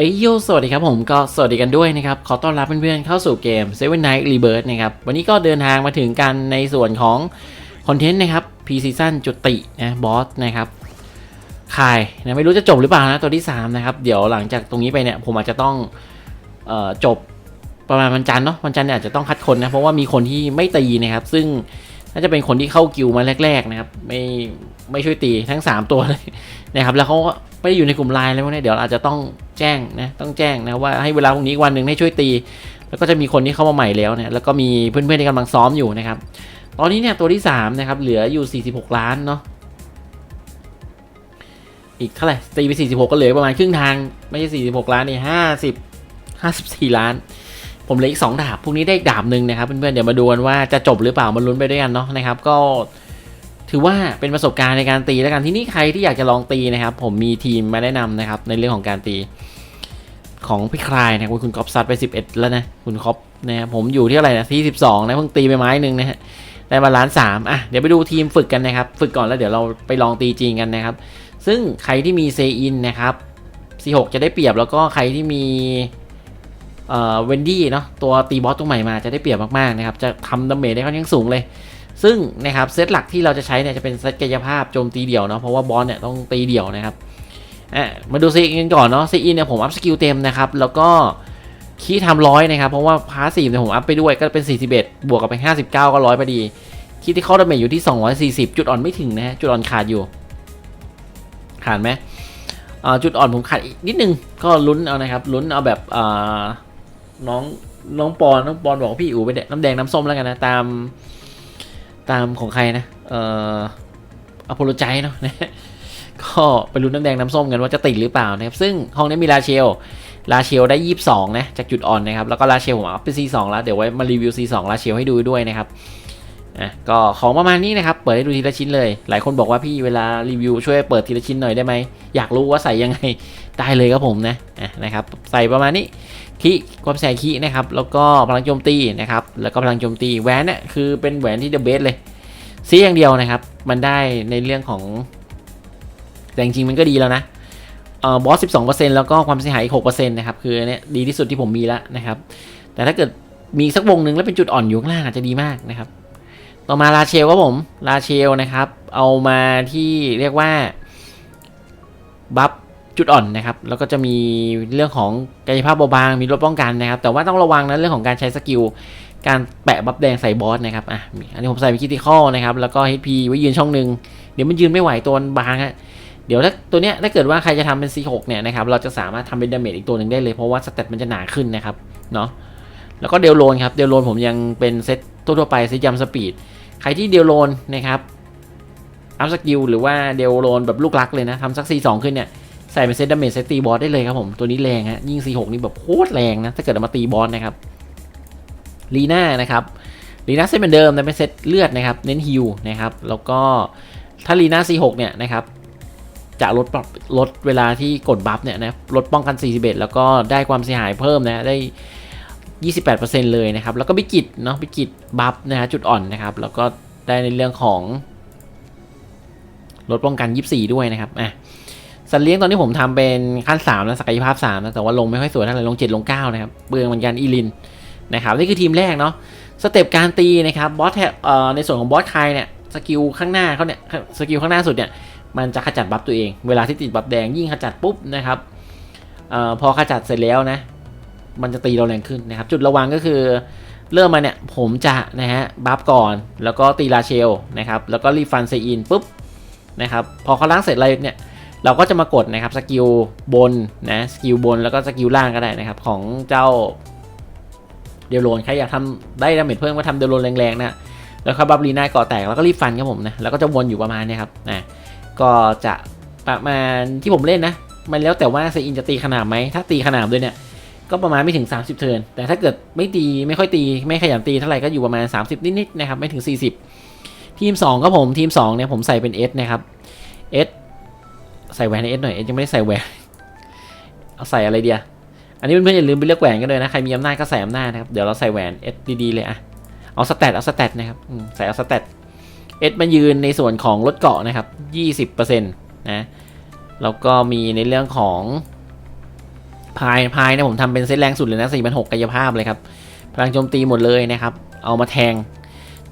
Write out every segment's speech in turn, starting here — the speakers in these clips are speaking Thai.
เอ้ยโยสวัสดีครับผมก็สวัสดีกันด้วยนะครับ ขอต้อนรับเพื่อนๆเข้าสู่เกม Seven Night Rebirth นะครับ วันนี้ก็เดินทางมาถึงกันในส่วนของคอนเทนต์นะครับ P Season จุตินะบอสนะครับคายนะไม่รู้จะจบหรือเปล่านะตัวที่ 3 นะครับ เดี๋ยวหลังจากตรงนี้ไปเนี่ย ผมอาจจะต้องออจบประมาณวันจันทร์เนาะวันจันทร์เนี่ยอาจจะต้องคัดคนนะ เพราะว่ามีคนที่ไม่ตีนะครับ ซึ่งน่าจะเป็นคนที่เข้ากิวมาแรก ๆ นะครับ ไม่ไม่ช่วยตีทั้ง 3 ตัวเลยนะครับ แล้วเขาก็ ไม่ได้อยู่ในกลุ่มไลน์แล้วเนี่ยเดี๋ยวอาจจะต้องแจ้งนะต้องแจ้งนะว่าให้เวลาพรุ่งนี้วันหนึ่งให้ช่วยตี แล้วก็จะมีคนที่เข้ามาใหม่แล้วเนี่ยแล้วก็มีเพื่อนๆที่กำลังซ้อมอยู่นะครับตอนนี้เนี่ยตัวที่3นะครับเหลืออยู่ 46 ล้านเนาะอีกเท่าไหร่ตีไป46 ก็เหลือประมาณครึ่งทางไม่ใช่ 46 ล้านนี่50 54 ล้าน ผมเหลืออีก 2 ดาบพรุ่งนี้ได้อีกดาบหนึ่งนะครับเพื่อนๆเดี๋ยวมาดูกันว่าจะจบหรือเปล่ามาลุ้นไปด้วยกันเนาะนะครับก็ ถือว่าเป็นประสบการณ์ในการตีแล้วกันที่นี่ใครที่อยากจะลองตีนะครับ ผมมีทีมมาแนะนำนะครับ ในเรื่องของการตีของพี่คลายนะคุณกอฟซัดไป 11 แล้วนะ คุณคอปนะครับผมอยู่ที่อะไรนะที่ 12 นะเพิ่งตีไปไม้หนึ่งนะฮะได้มาล้านสามอะเดี๋ยวไปดูทีมฝึกกันนะครับ ฝึกก่อนแล้วเดี๋ยวเราไปลองตีจริงกันนะครับ ซึ่งใครที่มีเซอินนะครับ C6 จะได้เปรียบแล้วก็ใครที่มีเอ่อเวนดี้เนาะตัวตีบอสตัวใหม่มาจะได้เปรียบมากๆนะครับ จะทำดาเมจได้ค่อนข้างสูงเลย ซึ่งนะครับเซตหลักที่เราจะใช้เนี่ยจะเป็นเซตกายภาพโจมตีเดี่ยวเนาะเพราะว่าบอสเนี่ยต้องตีเดี่ยวนะครับมาดูซีอินก่อนเนาะซีอินเนี่ยผมอัพสกิลเต็มนะครับแล้วก็คีทำร้อยนะครับเพราะว่าพาสซีฟเนี่ยผมอัพไปด้วยก็เป็น 41 บวกกับไป 59 ก็ร้อยพอดีคีที่เข้าดาเมจอยู่ที่ 240 จุดอ่อนไม่ถึงนะฮะจุดอ่อนขาดอยู่ขาดไหมจุดอ่อนผมขาดอีกนิดนึงก็ลุ้นเอานะครับลุ้นเอาแบบน้องน้องปอนน้องปอนบอกว่าพี่อู๋ไปเด็น้ำแดงน้ำส้มแล้วกันนะตาม ตามของใครนะ เอ่ออพอลใจเนาะนะก็ไปรุ้นน้ำแดงน้ำส้มกันว่าจะติดหรือเปล่านะครับ ซึ่งห้องนี้มีลาเชล ลาเชลได้ 22 นะ จากจุดอ่อนนะครับ แล้วก็ลาเชลผมเอาไป C2 แล้ว เดี๋ยวไว้มารีวิว C2 ลาเชลให้ดูด้วยนะครับะก็ของประมาณนี้นะครับ เปิดให้ดูทีละชิ้นเลย หลายคนบอกว่าพี่เวลารีวิวช่วยเปิดทีละชิ้นหน่อยได้ไหม อยากรู้ว่าใส่ยังไง ได้เลยครับผมนะนะครับ ใส่ประมาณนี้คีความแสงคีนะครับ แล้วก็พลังโจมตีนะครับ แล้วก็พลังโจมตีแหวนเนี่ยคือเป็นแหวนที่เดอะเบสเลยซีอย่างเดียวนะครับ มันได้ในเรื่องของแต่จริงๆมันก็ดีแล้วนะเอ่อบอส12%แล้วก็ความเสียหายอีก6%นต์นะครับ คือเนี้ยดีที่สุดที่ผมมีแล้วนะครับ แต่ถ้าเกิดมีสักวงหนึ่งแล้วเป็นจุดอ่อนอยู่ข้างล่างอาจจะดีมากนะครับ ต่อมาลาเชลครับผมลาเชลนะครับ เอามาที่เรียกว่าบัฟจุดอ่อนนะครับ แล้วก็จะมีเรื่องของกายภาพเบาบางมีลดป้องกันนะครับ แต่ว่าต้องระวังนะเรื่องของการใช้สกิลการแปะบัฟแดงใส่บอสนะครับอะอันนี้ผมใส่ไปคิติคอลนะครับ แล้วก็ HP ไว้ยืนช่องหนึ่งเดี๋ยวมันยืนไม่ไหวตัวบางฮะเดี๋ยวถ้าตัวเนี้ยถ้าเกิดว่าใครจะทำเป็น C6 เนี่ยนะครับเราจะสามารถทำเป็นดาเมจอีกตัวหนึ่งได้เลยเพราะว่าสเตตมันจะหนาขึ้นนะครับเนาะแล้วก็เดลโลนครับเดลโลนผมยังเป็นเซตทั่วๆไปเซตยัมสปีด ใครที่เดลโลนนะครับอัพสกิลหรือว่าเดลโลนแบบลูกรักเลยนะทำสัก C2 ขึ้นเนี่ยใส่เป็นเซตดาเมจเซตตีบอสได้เลยครับผม ตัวนี้แรงฮะยิ่ง C6 นี่แบบโคตรแรงนะ ถ้าเกิดเอามาตีบอสนะครับลีน่านะครับลีน่าเซตเหมือนเดิมแต่เป็นเซตเลือดนะครับ เน้นฮิลนะครับ แล้วก็ถ้าลีน่า C6 เนี่ยนะครับ จะลดปรับลดเวลาที่กดบัฟเนี่ยนะลดป้องกัน 41 แล้วก็ได้ความเสียหายเพิ่มนะได้ 28%เลยนะครับ แล้วก็บิกิตเนาะบิกิตบัฟนะฮะจุดอ่อนนะครับ แล้วก็ได้ในเรื่องของลดป้องกัน 24 ด้วยนะครับอะสัตว์เลี้ยงตอนนี้ผมทำเป็นขั้น3แล้วศักยภาพ3นะแต่ว่าลงไม่ค่อยสวยเท่าไหร่ลง 7 ลง 9 นะครับเบืองเหมือนกันอีลินนะครับนี่คือทีมแรกเนาะสเต็ปการตีนะครับบอสแทเอ่อในส่วนของบอสคายเนี่ยสกิลข้างหน้าเขาเนี่ยสกิลข้างหน้าสุดเนี่ยมันจะขจัดบัฟตัวเอง เวลาที่ติดบัฟแดงยิ่งขจัดปุ๊บนะครับเอ่อพอขจัดเสร็จแล้วนะ มันจะตีเราแรงขึ้นนะครับ จุดระวังก็คือเริ่มมาเนี่ยผมจะนะฮะบัฟก่อนแล้วก็ตีลาเชลนะครับแล้วก็รีฟันเซอินปุ๊บนะครับพอเขาล้างเสร็จอะไรเนี่ยเราก็จะมากดนะครับสกิลบนนะสกิลบนแล้วก็สกิลล่างก็ได้นะครับของเจ้าเดลโลนใครอยากทำได้ดาเมจเพิ่มก็ทำเดลโลนแรงๆนะแล้วก็บัฟลีน่าก่อแตกแล้วก็รีบฟันครับผมนะแล้วก็จะวนอยู่ประมาณเนี้ครับนะก็จะประมาณที่ผมเล่นนะ มันแล้วแต่ว่าเซอินจะตีขนาดไหมถ้าตีขนาดด้วยเนี่ย ก็ประมาณไม่ถึง 30 เทิร์น แต่ถ้าเกิดไม่ตีไม่ค่อยตีไม่ขยันตีเท่าไหร่ก็อยู่ประมาณ 30 นิดๆนะครับไม่ถึง 40 ทีม2ครับผมทีม 2 เนี่ยผมใส่เป็น S นะครับ S ใส่แหวนในเอสหน่อยเอสยังไม่ได้ใส่แหวนเอาใส่อะไรเดียอันนี้เพื่อนๆอย่าลืมไปเลือกแหวนกันเลยนะใครมีอำนาจก็ใส่อำนาจนะครับเดี๋ยวเราใส่แหวนเอสดีๆเลยอะเอาสแตทเอาสแตทนะครับใส่เอาสแตทเอสมายืนในส่วนของรถเกาะนะครับ 20%นะแล้วก็มีในเรื่องของ พายพายเนี่ยผมทำเป็นเซตแรงสุดเลยนะ4 6 0 0กกายภาพเลยครับ พลังโจมตีหมดเลยนะครับ เอามาแทง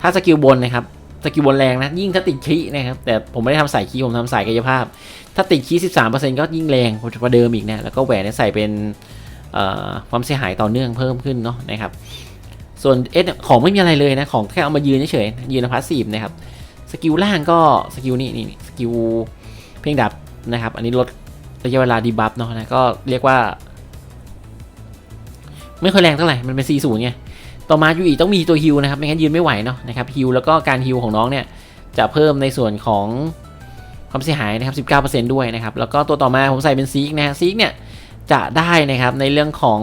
ถ้าสกิลบนนะครับ สกิลบนแรงนะ ยิ่งถ้าติดคีนะครับ แต่ผมไม่ได้ทำสายคีผมทำสายกายภาพ ถ้าติดคี13%ก็ยิ่งแรงกว่าเดิมอีกนะ แล้วก็แหวนเนี่ยใส่เป็นความเสียหายต่อเนื่องเพิ่มขึ้นเนาะนะครับ ส่วนเอสของไม่มีอะไรเลยนะ ของแค่เอามายืนเฉยๆ ยืนพาสซีฟนะครับ สกิลล่างก็สกิลนี่นี่สกิลเพ่งดับนะครับ อันนี้ลดระยะเวลาดีบัฟเนาะนะ ก็เรียกว่า ไม่ค่อยแรงเท่าไหร่ มันเป็น 40 ไง ต่อมายูอีต้องมีตัวฮิวนะครับ ไม่งั้นยืนไม่ไหวเนาะนะครับฮิวแล้วก็การฮิวของน้องเนี่ยจะเพิ่มในส่วนของความเสียหายนะครับ 19%ด้วยนะครับ แล้วก็ตัวต่อมาผมใส่เป็นซีกนะฮะซีกเนี่ยจะได้นะครับในเรื่องของ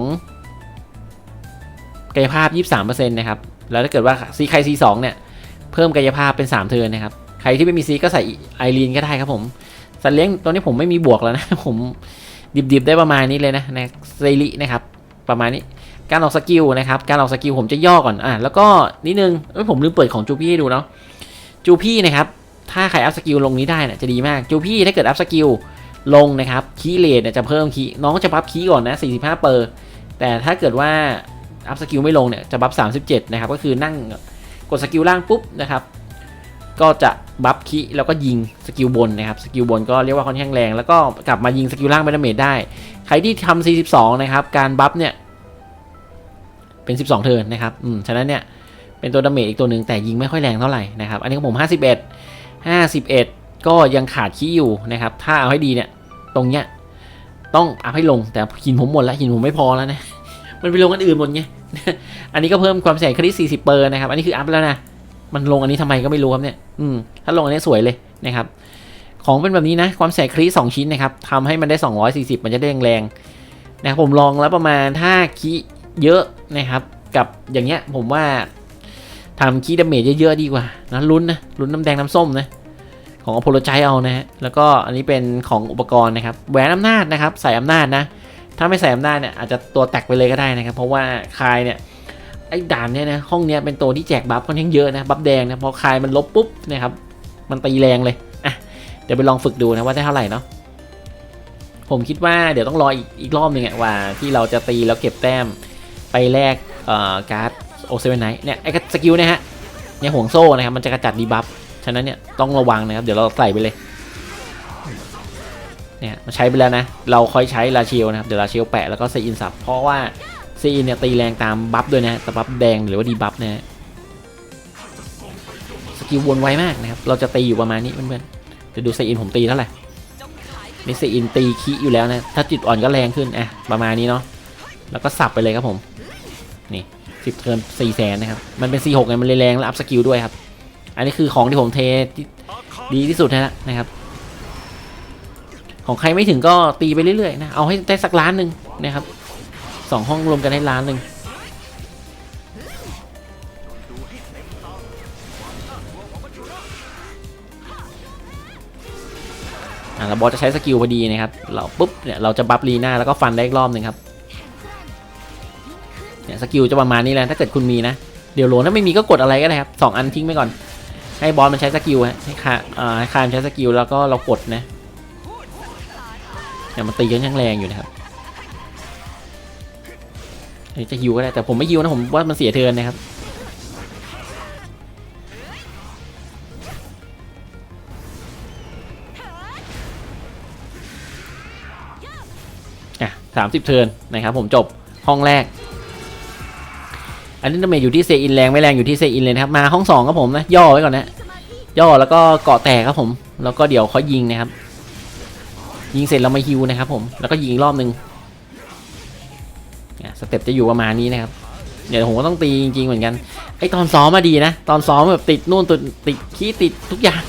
กายภาพ 23%นะครับ แล้วถ้าเกิดว่าซีใครซีสองเนี่ยเพิ่มกายภาพเป็น 3 เทิร์นนะครับ ใครที่ไม่มีซีก็ใส่ไอรีนก็ได้ครับผม สัตว์เลี้ยงตัวนี้ผมไม่มีบวกแล้วนะ ผมดิบๆได้ประมาณนี้เลยนะนะเซรินะครับ ประมาณนี้ การออกสกิลนะครับ การออกสกิลผมจะย่อก่อน อะ แล้วก็นิดนึงเอ้ยผมลืมเปิดของจูพี่ให้ดูเนาะ จูพี่นะครับ ถ้าใครอัพสกิลลงนี้ได้นี่ยจะดีมาก จูพี่ถ้าเกิดอัพสกิลลงนะครับ คีเลทเนี่ยจะเพิ่มคี น้องจะบัฟคีก่อนนะ 45 เปอร์ แต่ถ้าเกิดว่าอัพสกิลไม่ลงเนี่ย จะบัฟ 37 นะครับ ก็คือนั่งกดสกิลล่างปุ๊บนะครับ ก็จะบัฟคีแล้วก็ยิงสกิลบนนะครับ สกิลบนก็เรียกว่าค่อนข้างแรง แล้วก็กลับมายิงสกิลล่างเป็นดาเมจได้ ใครที่ทำ42 นะครับ การบัฟเนี่ย เป็น 12 เทิร์นนะครับอืมฉะนั้นเนี่ยเป็นตัวดาเมจอีกตัวหนึ่งแต่ยิงไม่ค่อยแรงเท่าไหร่นะครับอันนี้ของผม 51 51 ก็ยังขาดขี้อยู่นะครับถ้าเอาให้ดีเนี่ยตรงเนี้ยต้องอัพให้ลงแต่หินผมหมดแล้วหินผมไม่พอแล้วนะมันไปลงอันอื่นหมดไงอันนี้ก็เพิ่มความเสี่ยงคริส40เปอร์นะครับอันนี้คืออัพแล้วนะมันลงอันนี้ทำไมก็ไม่รู้ครับเนี่ยอืมถ้าลงอันนี้สวยเลยนะครับของเป็นแบบนี้นะความเสี่ยงคริส2ชิ้นนะครับทำให้มันได้ 240 มันจะได้แรงๆนะครับผมลองแล้วประมาณถ้าคี เยอะนะครับ กับอย่างเงี้ยผมว่าทำคีย์ดาเมจเยอะๆดีกว่านะลุ้นนะลุ้นน้ำแดงน้ำส้มนะของอพอลใจเอานะฮะแล้วก็อันนี้เป็นของอุปกรณ์นะครับแหวนอำนาจนะครับใส่อำนาจนะ ถ้าไม่ใส่อำนาจเนี่ยอาจจะตัวแตกไปเลยก็ได้นะครับ เพราะว่าคายเนี่ยไอ้ด่านเนี่ยนะห้องเนี้ยเป็นตัวที่แจกบัฟค่อนข้างเยอะนะบัฟแดงนะพอคายมันลบปุ๊บนะครับมันตีแรงเลยอะเดี๋ยวไปลองฝึกดูนะว่าได้เท่าไหร่เนาะผมคิดว่าเดี๋ยวต้องรออีกอีกรอบหนึ่งอะว่าที่เราจะตีแล้วเก็บแต้ม ไปแลกเอ่อการ์ดโอเซเว่นไนท์เนี่ยไอ้สกิลนี่ยฮะเนี่ยห่วงโซ่นะครับมันจะกระจัดดีบัฟฉะนั้นเนี่ยต้องระวังนะครับเดี๋ยวเราใส่ไปเลยเนี่ยมันใช้ไปแล้วนะ เราค่อยใช้ลาเชียวนะครับเดี๋ยวลาเชียวแปะแล้วก็เซอินสับเพราะว่าเซอินเนี่ยตีแรงตามบัฟด้วยนะแต่บัฟแดงหรือว่าดีบัฟนะฮะสกิลวนไวมากนะครับเราจะตีอยู่ประมาณนี้เพื่อนๆเดี๋ยวดูเซอินผมตีเท่าไหร่นี่เซอินตีคีอยู่แล้วนะถ้าจุดอ่อนก็แรงขึ้นอะประมาณนี้เนาะแล้วก็สับไปเลยครับผม นี่สิบเทิร์นสี่แสนนะครับ มันเป็น C6 ไงมันเลยแรงและอัพสกิลด้วยครับ อันนี้คือของที่ผมเทที่ดีที่สุดแล้วนะครับ ของใครไม่ถึงก็ตีไปเรื่อยๆนะ เอาให้ได้สักล้านหนึ่งนะครับสองห้องรวมกันให้ล้านหนึ่งอะแล้วบอสจะใช้สกิลพอดีนะครับ เราปุ๊บเนี่ยเราจะบัฟลีหน้าแล้วก็ฟันได้อีกรอบหนึ่งครับ สกิลจะประมาณนี้แหละถ้าเกิดคุณมีนะ เดี๋ยวโหลถ้าไม่มีก็กดอะไรก็ได้ครับสองอันทิ้งไปก่อน ให้บอสมันใช้สกิลฮะให้คาอ่าให้คามใช้สกิลแล้วก็เรากดนะเนี่ยมันตีกันยังแรงอยู่นะครับนี่จะฮิวก็ได้แต่ผมไม่ฮิวนะผมว่ามันเสียเทินนะครับอะสามสิบเทินนะครับผมจบห้องแรก อันนี้ดาเมจอยู่ที่เซอินแรงไม่แรงอยู่ที่เซอินเลยนะครับมาห้องสองครับผมนะย่อไว้ก่อนนะย่อแล้วก็เกาะแตกครับผม แล้วก็เดี๋ยวเขายิงนะครับ ยิงเสร็จเรามาฮิวนะครับผมแล้วก็ยิงอีกรอบหนึ่งเนี่ยสเต็ปจะอยู่ประมาณนี้นะครับเดี๋ยวผมก็ต้องตีจริงๆเหมือนกันไอตอนซ้อมมาดีนะ ตอนซ้อมแบบติดนู่นติดติดขี้ติดทุกอย่าง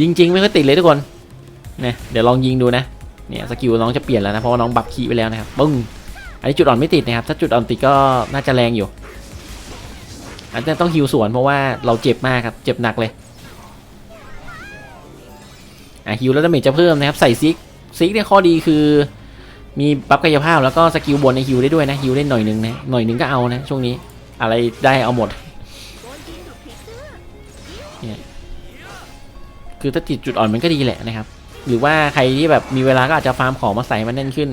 ยิงจริงไม่ค่อยติดเลยทุกคนเนี่ยเดี๋ยวลองยิงดูนะเนี่ยสกิลน้องจะเปลี่ยนแล้วนะเพราะว่าน้องบัฟขี้ไปแล้วนะครับปึ้ง อันนี้จุดอ่อนไม่ติดนะครับ ถ้าจุดอ่อนติดก็น่าจะแรงอยู่ อันนี้ต้องฮิวสวนเพราะว่าเราเจ็บมากครับ เจ็บหนักเลย อะฮิวแล้วดาเมจจะเพิ่มนะครับ ใส่ซิก ซิกเนี่ยข้อดีคือ มีบัฟกายภาพแล้วก็สกิลบนในฮิวได้ด้วยนะ ฮิวได้หน่อยหนึงนะ หน่อยหนึงก็เอานะ ช่วงนี้ อะไรได้เอาหมดคือถ้าติดจุดอ่อนมันก็ดีแหละนะครับ หรือว่าใครที่แบบมีเวลาก็อาจจะฟาร์มของมาใส่มันแน่นขึ้น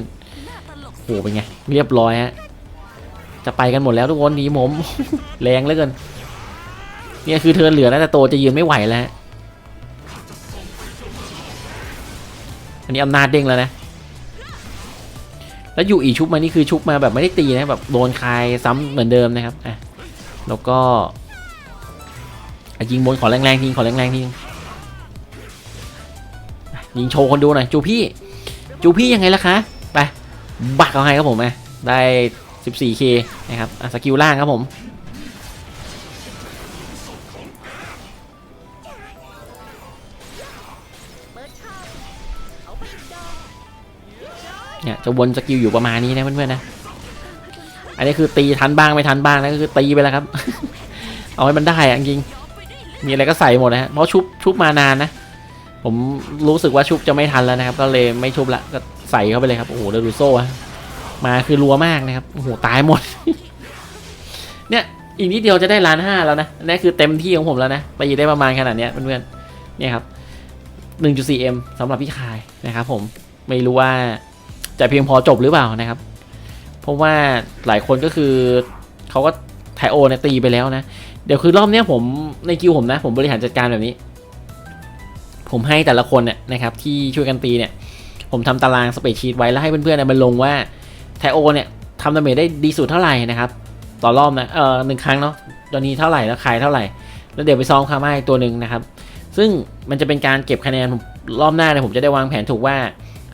หเป็นไง เรียบร้อยฮะ จะไปกันหมดแล้วทุกคนหนีผม แรงเหลือเกิน เนี่ยคือเทิร์นเหลือแล้วแต่โตจะยืนไม่ไหวแล้วอันนี้อำนาจเด้งแล้วนะ แล้วอยู่อีชุบมานี่คือชุบมาแบบไม่ได้ตีนะแบบโดนคายซ้ำเหมือนเดิมนะครับอะแล้วก็ยิงบนขอแรงๆทีขอแรงๆทียิงโชว์คนดูหน่อยจูพี่ จูพี่ยังไงล่ะคะ ไป บักเอาให้ครับผมอะได้ 14k นะครับสกิลล่างครับผมเนี่ยจะวนสกิลอยู่ประมาณนี้นะเพื่อนๆนะ อันนี้คือตีทันบ้างไม่ทันบ้างนะก็คือตีไปแล้วครับ เอาให้มันได้อะจริง มีอะไรก็ใส่หมดนะฮะ เพราะชุบชุบมานานนะ ผมรู้สึกว่าชุบจะไม่ทันแล้วนะครับ ก็เลยไม่ชุบละ ก็ ใส่เข้าไปเลยครับ โอ้โหเดลูโซ่ฮะมาคือรัวมากนะครับ โอ้โห ตายหมด เนี่ย อีกนิดเดียวจะได้ล้านห้าแล้วนะนี่คือเต็มที่ของผมแล้วนะตีได้ประมาณขนาดเนี้ยเพื่อนๆเนี่ยครับ 1.4m สำหรับพี่คายนะครับผม ไม่รู้ว่าจะเพียงพอจบหรือเปล่านะครับ เพราะว่าหลายคนก็คือเขาก็ไทโอเนี่ยตีไปแล้วนะ เดี๋ยวคือรอบเนี้ยผมในคิวผมนะ ผมบริหารจัดการแบบนี้ ผมให้แต่ละคนเนี่ยนะครับ ที่ช่วยกันตีเนี่ย ผมทำตารางสเปรดชีตไว้แล้วให้เพื่อนๆเนี่ยมันลงว่าไทโอเนี่ยทำดาเมจได้ดีสุดเท่าไหร่นะครับ ต่อรอบนะเออหนึ่งครั้งเนาะตอนนี้เท่าไหร่แล้วขายเท่าไหร่ แล้วเดี๋ยวไปซ้อมคามาอีกตัวหนึ่งนะครับ ซึ่งมันจะเป็นการเก็บคะแนนผมรอบหน้าเนี่ยผมจะได้วางแผนถูกว่า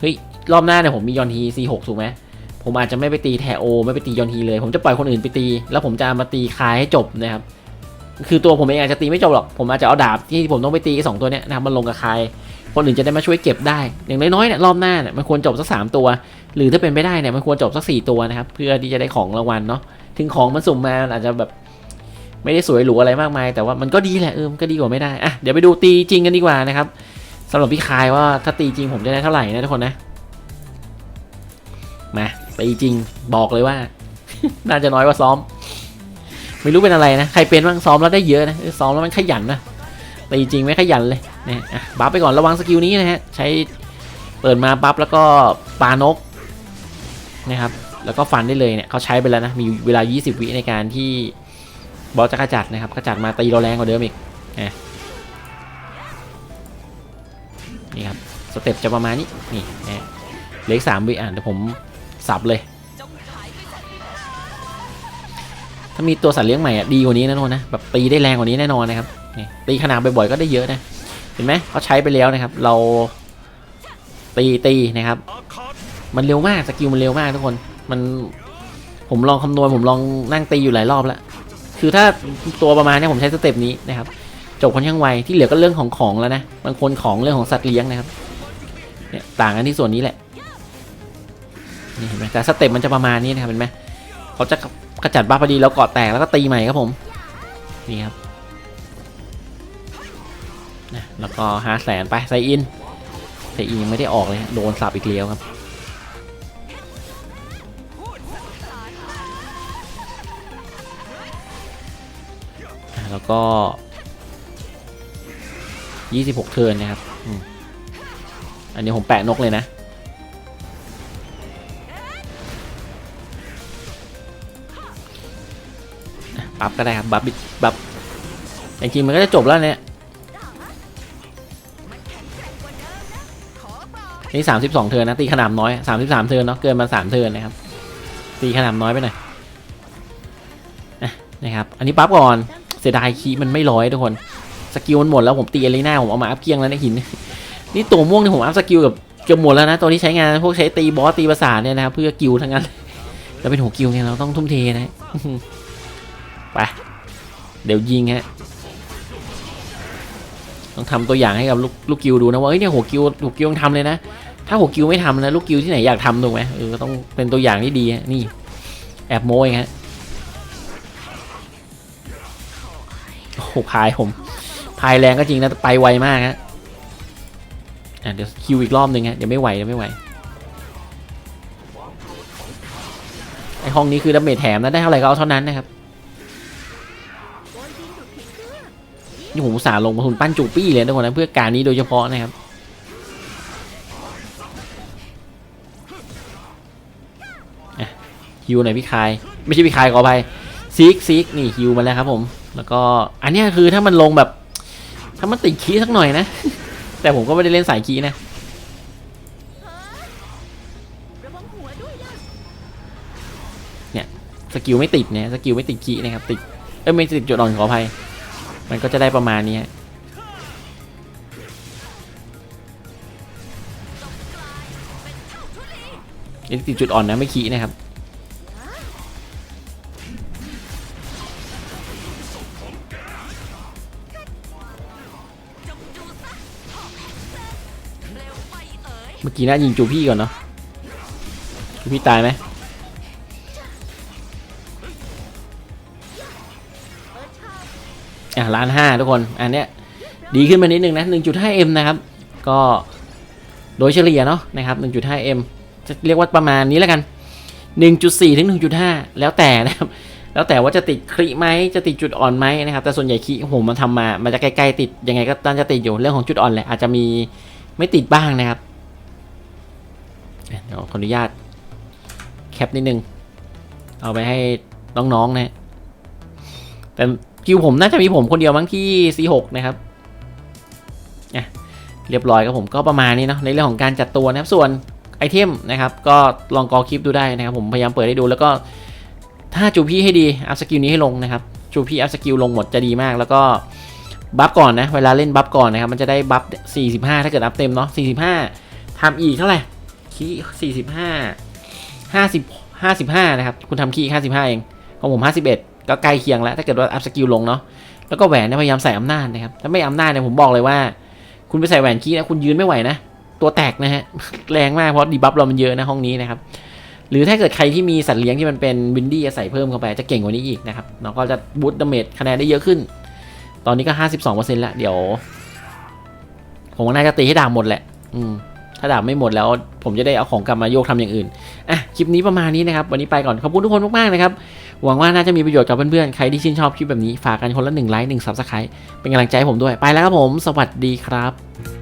เฮ้ยรอบหน้าเนี่ยผมมียอนที C6 ถูกไหมผมอาจจะไม่ไปตีแทโอ ไม่ไปตียอนทีเลย ผมจะปล่อยคนอื่นไปตี แล้วผมจะมาตีคายให้จบนะครับคือตัวผมเองอาจจะตีไม่จบหรอก ผมอาจจะเอาดาบที่ผมต้องไปตีสองตัวเนี้ยนะครับมันลงกับคาย คนอื่นจะได้มาช่วยเก็บได้ อย่างน้อยๆเนี่ยรอบหน้าเนี่ยมันควรจบสักสามตัว หรือถ้าเป็นไม่ได้เนี่ยมันควรจบสักสี่ตัวนะครับ เพื่อที่จะได้ของรางวัลเนาะ ถึงของมันสุ่มมาอาจจะแบบไม่ได้สวยหรูอะไรมากมาย แต่ว่ามันก็ดีแหละเออมันก็ดีกว่าไม่ได้อะเดี๋ยวไปดูตีจริงกันดีกว่านะครับสำหรับพี่คายว่าถ้าตีจริงผมจะได้เท่าไหร่นะทุกคนนะมาตีจริงบอกเลยว่า น่าจะน้อยกว่าซ้อม ไม่รู้เป็นอะไรนะ ใครเป็นบ้างซ้อมแล้วได้เยอะนะซ้อมแล้วมันขยันนะตีจริงไม่ขยันเลย นะอะบัฟไปก่อนระวังสกิลนี้นะฮะใช้เปิดมาบัฟแล้วก็ปานกนะครับแล้วก็ฟันได้เลยเนี่ยเขาใช้ไปแล้วนะมีเวลา 20 วิในการที่บอสจะขจัดนะครับขจัดมาตีเราแรงกว่าเดิมอีกนะนี่ครับสเต็ปจะประมาณนี้นี่นะเล็กสามวิอะเดี๋ยวผมสับเลย ถ้ามีตัวสัตว์เลี้ยงใหม่อะดีกว่านี้แน่นอนนะแบบตีได้แรงกว่านี้แน่นอนนะครับนี่ตีขนาดบ่อยๆก็ได้เยอะนะ เห็นไหมเขาใช้ไปแล้วนะครับ เราตีตีนะครับ มันเร็วมากสกิลมันเร็วมากทุกคนมันผมลองคำนวณผมลองนั่งตีอยู่หลายรอบแล้ว คือถ้าตัวประมาณนี้ผมใช้สเต็ปนี้นะครับ จบค่อนข้างไวที่เหลือก็เรื่องของของแล้วนะบางคนของเรื่องของสัตว์เลี้ยงนะครับเนี่ยต่างกันที่ส่วนนี้แหละนี่เห็นไหมแต่สเต็ปมันจะประมาณนี้นะครับเห็นไหมเขาจะกระจัดบ้าพอดีแล้วเกาะแตกแล้วก็ตีใหม่ครับผมนี่ครับ นะแล้วก็ห้าแสนไปไซอินไซอินยังไม่ได้ออกเลยโดนสับอีกแล้วครับแล้วก็ 26 เทิร์นนะครับ อันนี้ผมแปะนกเลยนะ บัฟก็ได้ครับ บัฟบิดบัฟจริงๆมันก็จะจบแล้วเนี่ย นี่32เทินนะตีขนาดน้อย33เทินเนาะเกินมา3เทินนะครับตีขนาดน้อยไปหน่อยนะครับอันนี้ปั๊บก่อนเสียดายคีมันไม่ร้อยทุกคนสกิลมันหมดแล้วผมตีอารีนาผมเอามาอัพเกียงแล้วในะหิน นี่ตัวม่วงนี่ผมอัพสกิลกับเกือบหมดแล้วนะตัวที่ใช้งานพวกใช้ตีบอสตีประสาทเนี่ยนะครับเพื่อกิลทั้งนั้นแล้วเป็นหัวกิลเนี่ยเราต้องทุ่มเทนะไปเดี๋ยวยิงฮะต้องทำตัวอย่างให้กับลูกลูกกิลดูนะว่าเฮ้ยเนี่ยหัวกิลหัวกิลต้องทำเลยนะ ถ้าหัวกิลไม่ทำนะลูกกิลที่ไหนอยากทำถูกไหมเออต้องเป็นตัวอย่างที่ดีนี่ แอบโม้เองฮะโอ้พายผมพายแรงก็จริงนะไปไวมากฮะอะเดี๋ยวคิวอีกรอบหนึ่งฮะเดี๋ยวไม่ไหวเดี๋ยวไม่ไหวไอห้องนี้คือดาเมจแถมนะได้เท่าไหร่ก็เอาเท่านั้นนะครับนี่ผมสาลงมาทุนปั้นจูปี้เลยทุกคนนะเพื่อการนี้โดยเฉพาะนะครับ ฮิวหน่อยพี่คาย ไม่ใช่พี่คายขออภัยซิกซิกนี่ฮิวมาแล้วครับผม แล้วก็อันนี้คือถ้ามันลงแบบ ถ้ามันติดคีสักหน่อยนะ แต่ผมก็ไม่ได้เล่นสายคีนะระวังหัวด้วยสกิลไม่ติดเนี่ยสกิลไม่ติดคีนะครับติดเอ้ยไม่ติดจุดอ่อนขออภัย มันก็จะได้ประมาณนี้นี่ติดจุดอ่อนนะไม่คีนะครับ กี้น่ายิงจูพี่ก่อนเนาะจูพี่ตายไหมอะล้านห้าทุกคนอันเนี้ยดีขึ้นมานิดนึงนะ 1.5M นะครับ ก็โดยเฉลี่ยเนาะนะครับ 1.5M จะเรียกว่าประมาณนี้แล้วกัน 1.4 ถึง 1.5 แล้วแต่นะครับ แล้วแต่ว่าจะติดคลิไหมจะติดจุดอ่อนไหมนะครับ แต่ส่วนใหญ่คลิผมมันทำมา มันจะใกล้ๆติดยังไงก็ต้านจะติดอยู่เรื่องของจุดอ่อนแหละอาจจะมีไม่ติดบ้างนะครับ เดี๋ยวขออนุญาตแคปนิดนึง เอาไปให้น้องๆนะแต่คิวผมน่าจะมีผมคนเดียวมั้งที่ C6 นะครับอะเรียบร้อยครับผมก็ประมาณนี้เนาะในเรื่องของการจัดตัวนะครับส่วนไอเทมนะครับ ก็ลองกอคลิปดูได้นะครับ ผมพยายามเปิดให้ดูแล้วก็ถ้าจูพี่ให้ดีอัพสกิลนี้ให้ลงนะครับจูพี่อัพสกิลลงหมดจะดีมาก แล้วก็บัฟก่อนนะเวลาเล่นบัฟก่อนนะครับมันจะได้บัฟ45 ถ้าเกิดอัพเต็มเนาะ45ทำอีกเท่าไหร่ คี45 50 55นะครับ คุณทำคี55เองของผม51ก็ใกล้เคียงแล้ว ถ้าเกิดว่าอัพสกิลลงเนาะแล้วก็แหวนเนี่ยพยายามใส่อำนาจนะครับ ถ้าไม่อำนาจเนี่ยผมบอกเลยว่า คุณไปใส่แหวนคีนะคุณยืนไม่ไหวนะ ตัวแตกนะฮะ แรงมากเพราะดีบัฟเรามันเยอะนะห้องนี้นะครับ หรือถ้าเกิดใครที่มีสัตว์เลี้ยงที่มันเป็นวินดี้ใส่เพิ่มเข้าไปจะเก่งกว่านี้อีกนะครับเราก็จะบูตดาเมจคะแนนได้เยอะขึ้น ตอนนี้ก็ 52%แล้ว เดี๋ยว ผมน่าจะตีให้ด่าบหมดแหละ อืม ถ้าดาบไม่หมดแล้ว ผมจะได้เอาของกลับมาโยกทำอย่างอื่นอะคลิปนี้ประมาณนี้นะครับวันนี้ไปก่อนขอบคุณทุกคนมากๆนะครับหวังว่าน่าจะมีประโยชน์กับเพื่อนๆใครที่ชื่นชอบคลิปแบบนี้ฝากกันคนละหนึ่งไลค์หนึ่งซับสไครต์เป็นกำลังใจให้ผมด้วยไปแล้วครับผม สวัสดีครับ